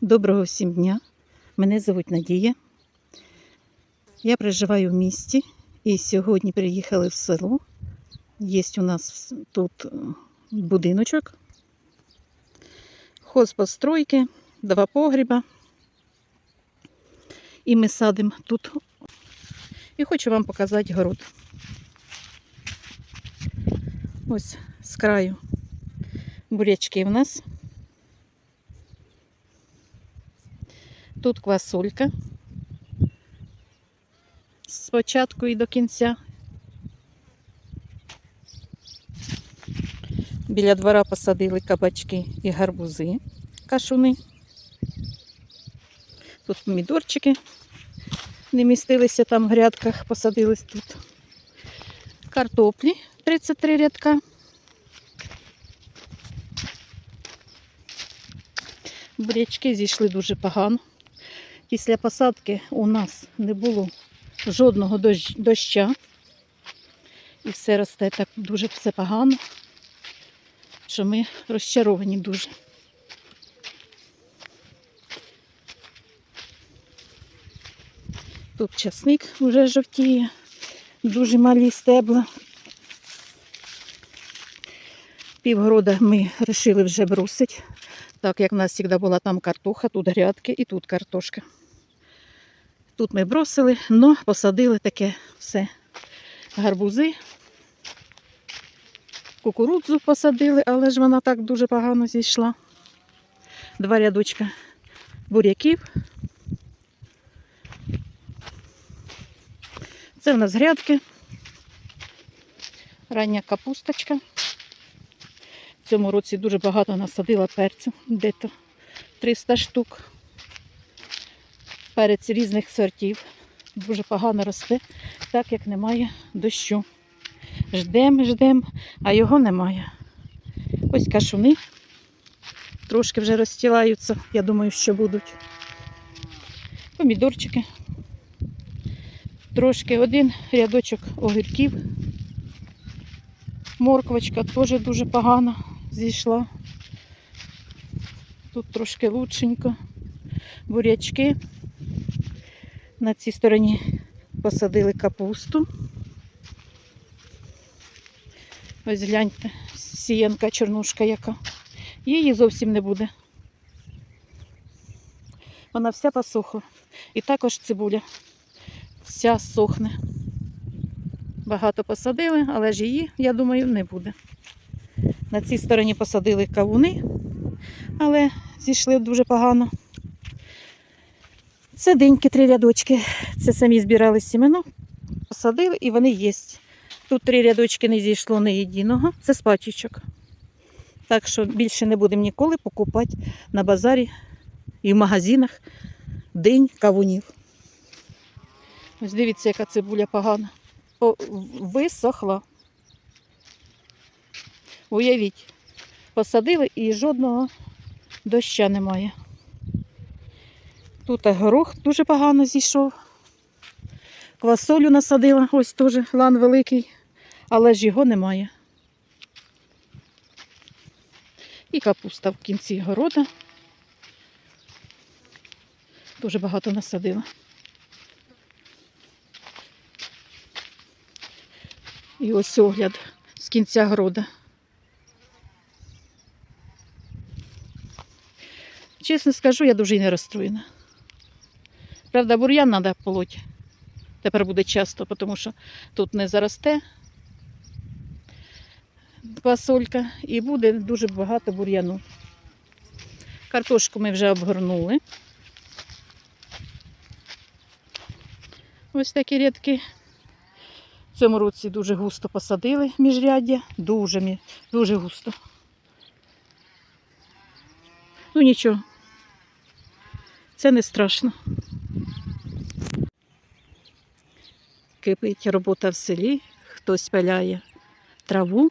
Доброго всім дня. Мене звуть Надія. Я проживаю в місті і сьогодні приїхали в село. Є у нас тут е, будиночок, хозпостройки, два погріба. І ми садимо тут. І хочу вам показати город. Ось з краю бурячки в нас. Тут квасолька. З початку і до кінця. Біля двора посадили кабачки і гарбузи, кашуни. Тут помідорчики не містилися там в грядках, посадились тут. Картоплі 33 рядка. Бурячки зійшли дуже погано. Після посадки у нас не було жодного дощ- доща. І все росте так дуже все погано, що ми розчаровані дуже. Тут часник вже жовтіє, дуже малі стебла. Півгорода ми вирішили вже бросити, так як в нас завжди була там картоха, тут грядки і тут картошка. Тут ми бросили, але посадили таке все. Гарбузи. Кукурудзу посадили, але ж вона так дуже погано зійшла. Два рядочка буряків. Це в нас грядки. Рання капусточка. В цьому році дуже багато насадила перцю, дето 300 штук. Перець різних сортів. Дуже погано росте, так як немає дощу. Ждем, ждем, а його немає. Ось кашуни. Трошки вже розстілаються, я думаю, що будуть. Помідорчики. Трошки один рядочок огірків. Морквочка теж дуже погано зійшла. Тут трошки лученько. Бурячки. На цій стороні посадили капусту. Ось гляньте, сіянка чорнушка яка. Її зовсім не буде. Вона вся посохла. І також цибуля. Вся сохне. Багато посадили, але ж її, я думаю, не буде. На цій стороні посадили кавуни, але зійшли дуже погано. Це деньки три рядочки. Це самі збирали сімено, посадили і вони є. Тут три рядочки не зійшло не єдиного. Це з пачечок. Так що більше не будемо ніколи покупати на базарі і в магазинах день кавунів. Ось дивіться, яка цибуля погана. Висохла. Уявіть, посадили і жодного доща немає. Тут горох дуже погано зійшов. Квасолю насадила, ось теж лан великий, але ж його немає. І капуста в кінці города. Дуже багато насадила. І ось огляд з кінця города. Чесно скажу, я дуже й не розстроєна. Правда, бур'ян треба полоть. Тепер буде часто, тому що тут не заросте пасолька і буде дуже багато бур'яну. Картошку ми вже обгорнули. Ось такі рядки. В цьому році дуже густо посадили міжряддя, дуже, дуже густо. Ну нічого, це не страшно. Кипить робота в селі, хтось пиляє траву.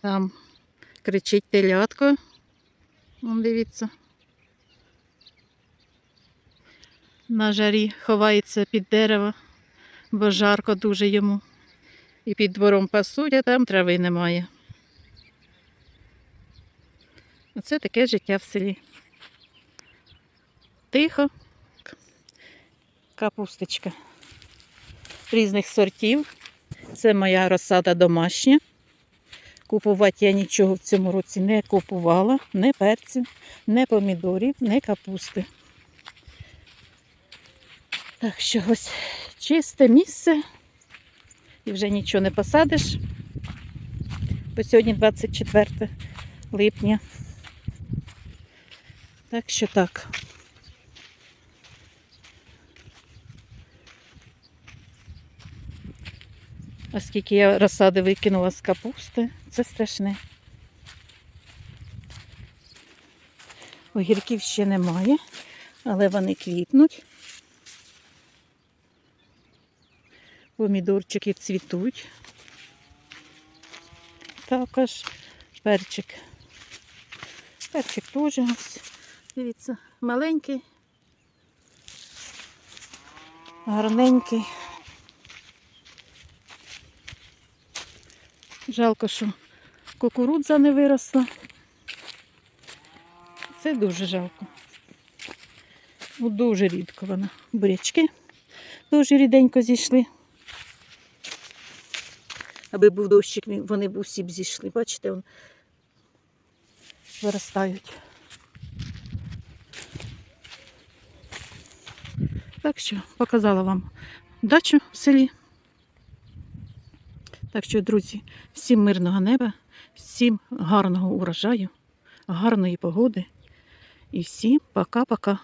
Там кричить телятко. Вон дивіться. На жарі ховається під дерево, бо жарко дуже йому. І під двором пасуть, а там трави немає. Оце таке життя в селі. Тихо. Капусточка різних сортів. Це моя розсада домашня. Купувати я нічого в цьому році не купувала, не перців, не помідорів, не капусти. Так що ось чисте місце. І вже нічого не посадиш. Бо сьогодні 24 липня. Так що так. Оскільки я розсади викинула з капусти, це страшне. Огірків ще немає, але вони квітнуть. Помідорчики цвітуть. Також перчик. Перчик теж ось. Дивіться, маленький, гарненький. Жалко, що кукурудза не виросла. Це дуже жалко. Ну, дуже рідко вона. Бурячки дуже ріденько зійшли. Аби був дощик, вони б усі б зійшли. Бачите, вон виростають. Так що показала вам дачу в селі. Так що, друзі, всім мирного неба, всім гарного урожаю, гарної погоди і всім пока-пока.